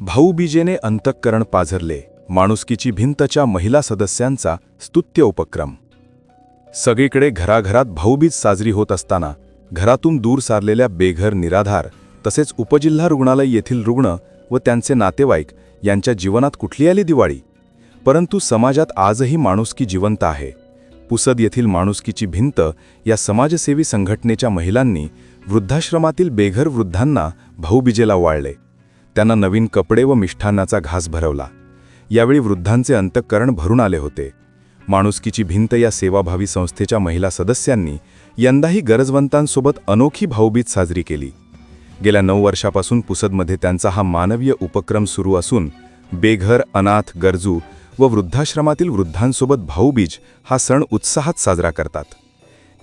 भाऊबीजेने अंतःकरण पाझरले माणुसकीची भिंतच्या महिला सदस्यांचा स्तुत्य उपक्रम. सगळीकडे घराघरात भाऊबीज साजरी होत असताना घरातून दूर सारलेल्या बेघर निराधार तसेच उपजिल्हा रुग्णालय येथील रुग्ण व त्यांचे नातेवाईक यांच्या जीवनात कुठली आली दिवाळी? परंतु समाजात आजही माणुसकी जिवंत आहे. पुसद येथील माणुसकीची भिंत या समाजसेवी संघटनेच्या महिलांनी वृद्धाश्रमातील बेघर वृद्धांना भाऊबीजेला वाळले. त्यांना नवीन कपडे व मिष्ठान्नाचा घास भरवला. यावेळी वृद्धांचे अंतःकरण भरून आले होते. माणुसकीची भिंत या सेवाभावी संस्थेच्या महिला सदस्यांनी यंदाही गरजवंतांसोबत अनोखी भाऊबीज साजरी केली. गेल्या नऊ वर्षापासून पुसदमध्ये त्यांचा हा मानवीय उपक्रम सुरू असून बेघर अनाथ गरजू व वृद्धाश्रमातील वृद्धांसोबत भाऊबीज हा सण उत्साहात साजरा करतात.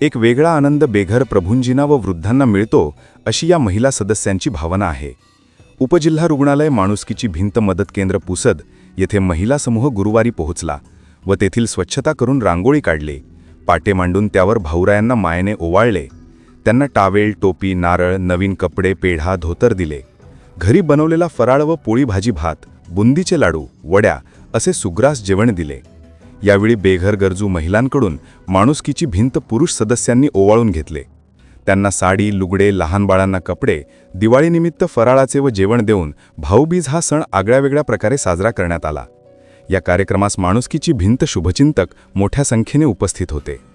एक वेगळा आनंद बेघर प्रभूंजींना व वृद्धांना मिळतो अशी या महिला सदस्यांची भावना आहे. उपजिल्हा रुग्णालय माणुसकीची भिंत मदत केंद्र पुसद येथे महिला समूह गुरुवारी पोहोचला व तेथील स्वच्छता करून रांगोळी काढली. पाटे मांडून त्यावर भाऊरायांना मायेने ओवाळले. त्यांना टावेल टोपी नारळ नवीन कपडे पेढा धोतर दिले. घरी बनवलेला फराळ व पोळी भाजी भात बुंदीचे लाडू वड्या असे सुग्रास जेवण दिले. यावेळी बेघर गरजू महिलांकडून माणुसकीची भिंत पुरुष सदस्यांनी ओवाळून घेतले. त्यांना साडी लुगडे लहान बाळांना कपडे दिवाळीनिमित्त फराळाचे व जेवण देऊन भाऊबीज हा सण आगळ्यावेगळ्या प्रकारे साजरा करण्यात आला. या कार्यक्रमास माणुसकीची भिंत शुभचिंतक मोठ्या संख्येने उपस्थित होते.